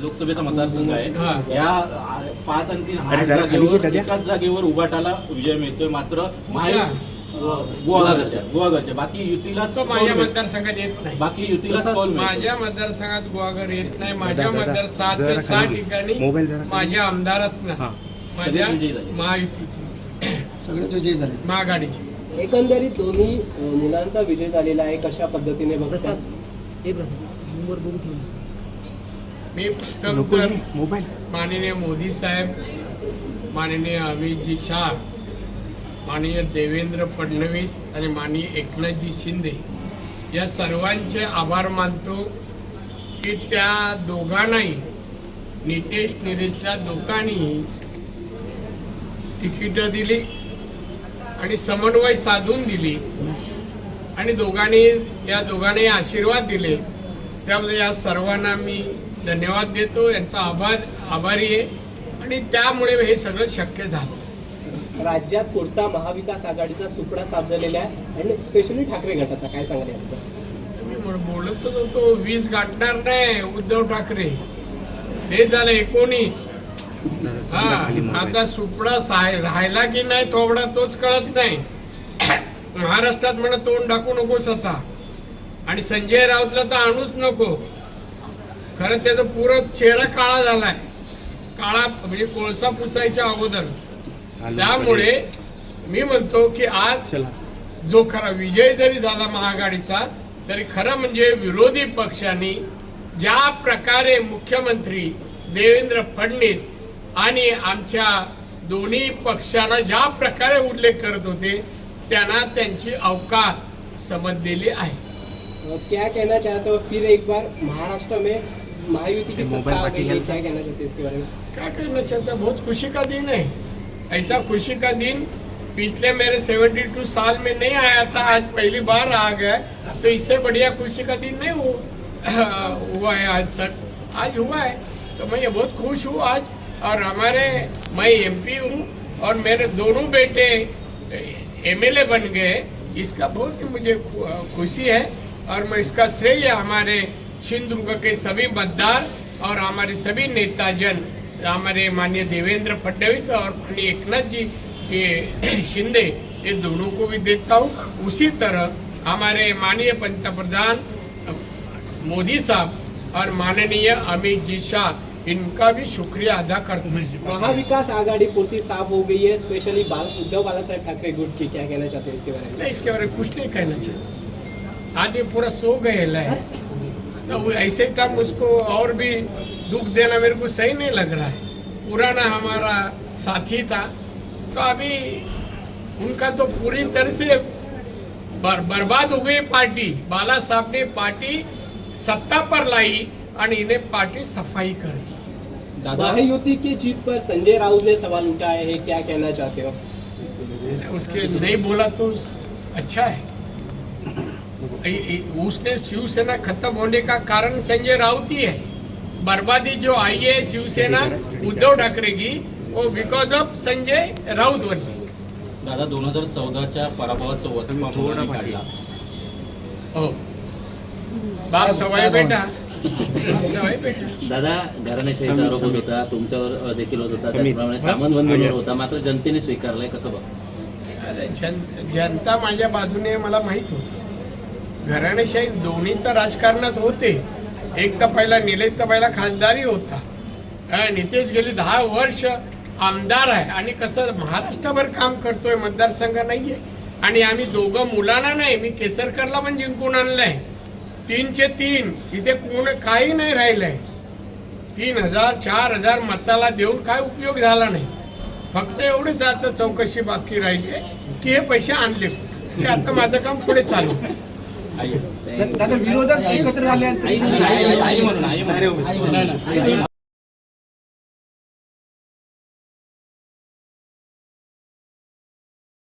लोकसभेचा मतदारसंघ. आहे या पाच आणि तीन आठ अरे जरा खाली जागेवर घे, दादा. एकाच जागेवर उभाटाला विजय मिळतोय मात्र गुहागरच्या बाकी युतीलाच कौल माझ्या. मतदारसंघात येत नाही बाकी युतीलाच कौल. माझ्या मतदारसंघात गुहागर येत नाही माझ्या दादा, दादा, मतदार सातशे जरा सहा. ठिकाणी. माझ्या आमदारच ना हा. माझ्या सगळेच विजयी झाले. महायुतीची झाले महाआघाडीची एकंदरीत दोन्ही मुलांचा विजय झालेला आहे कशा पद्धतीने बघतात मी पुस्तक तर मोबाईल. माननीय मोदी साहेब माननीय अमितजी शाह माननीय देवेंद्र फडणवीस आणि माननीय एकनाथजी शिंदे या सर्वांचे आभार मानतो की त्या दोघांनाही नितेश निलेशच्या दोघांनी तिकीटं दिली आणि समन्वय साधून दिली. आणि दोघांनी या दोघांनी आशीर्वाद दिले. त्यामुळे या सर्वांना मी धन्यवाद देतो यांचा आभार आभारी आहे. आणि त्यामुळे हे सगळं शक्य झालं. राज्यात पुरता महाविकास आघाडीचा सुपडा साधलेला आहे आणि स्पेशली ठाकरे गटाचा काय म्हण- बोलतच होतो वीस गाठणार नाही उद्धव ठाकरे. हे झालं एकोणीस. हा आता सुपडा राहिला की नाही थोबडा तोच कळत नाही. महाराष्ट्रात म्हणा तोंड टाकू नकोस आता. आणि संजय राऊतला तर आणूच नको. खरं त्याचा पुरा चेहरा काळा झालाय. काळा म्हणजे कोळसा पुसायच्या अगोदर. त्यामुळे मी म्हणतो की आज चला. जो खरा विजय जरी झाला महाआघाडीचा तरी खरं म्हणजे विरोधी पक्षांनी ज्या प्रकारे मुख्यमंत्री देवेंद्र फडणवीस आणि आमच्या दोन्ही पक्षांना ज्या प्रकारे उल्लेख करत होते त्यांना त्यांची अवकात समजलेली आहे. क्या कहना चाहते हो फिर एक बार महाराष्ट्र में महायुति की सत्ता आ गई। क्या कहना चाहते हैं इसके बारे में? क्या कहना चाहता है? बहुत खुशी का दिन है। ऐसा खुशी का दिन पिछले मेरे 72 साल में नहीं आया था आज पहली बार आ गया तो इससे बढ़िया खुशी का दिन नहीं हुआ है आज तक। आज हुआ है। तो मैं ये बहुत खुश हूँ आज। और हमारे मैं एमपी हूँ और मेरे दोनों बेटे एमएलए बन गए। इसका बहुत ही मुझे खुशी है। और मैं इसका श्रेय हमारे सिंधुदुर्ग के सभी मतदार और हमारे सभी नेताजन हमारे माननीय देवेंद्र फडणवीस और माननीय एकनाथ जी के शिंदे ये दोनों को भी देता हूँ। उसी तरह हमारे माननीय पंतप्रधान मोदी साहब और माननीय अमित जी शाह इनका भी शुक्रिया अदा करता हूँ। महाविकास आघाड़ी पूर्ति साफ़ हो गई है स्पेशली बाल उद्धव बाला साहेब ठाकरे गुट की क्या कहना चाहते हैं इसके बारे में? इसके बारे में कुछ नहीं कहना चाहिए आदमी पूरा सो गए है तो ऐसे टाइम उसको और भी दुख देना मेरे को सही नहीं लग रहा है। पुराना हमारा साथी था तो अभी उनका तो पूरी तरह से बर, बर्बाद हो गई पार्टी। बाला साहब ने पार्टी सत्ता पर लाई और इन्हें पार्टी सफ़ाई कर दी। दादा महायुति की जीत पर संजय राउत ने सवाल उठाए हैं क्या कहना चाहते हो? उसके नहीं बोला तो अच्छा है। उसने शिवसेना खत्म होने का कारण संजय राउत ही है बर्बादी जो आई है शिवसेना उद्धव ठाकरे की वो बिकॉज ऑफ संजय राउत बनली दादा दोन हजार चौदाच्या पराभवाचं वचपा मुलांनी काढला हो बाप बेटा दादा घराण्याशाहीचा आरोप होत होता तुमच्यावर देखील होत होता त्याचप्रमाणे सामंत बंधूंवर होता मात्र जनतेने स्वीकारलाय कसं बघ जनता माझ्या बाजूने मला माहीत होतं घराणेशाही दोन्ही तर राजकारणात होते. एक तर पहिला निलेश तर पहिला खासदारही होता. नितेश गेली दहा वर्ष आमदार आहे आणि कसं महाराष्ट्रभर काम करतोय मतदारसंघ नाहीये. आणि आम्ही दोघं मुलांना नाही मी केसरकरला पण जिंकून आणलंय. तीनचे तीन इथे कोण काही नाही राहिलंय. तीन हजार चार हजार मताला देऊन काय उपयोग झाला नाही. फक्त एवढेच आता चौकशी बाकी राहिली की हे पैसे आणले ते आता माझं काम पुढे चालू. आहे. आई दादा विरोधक एकत्र झाले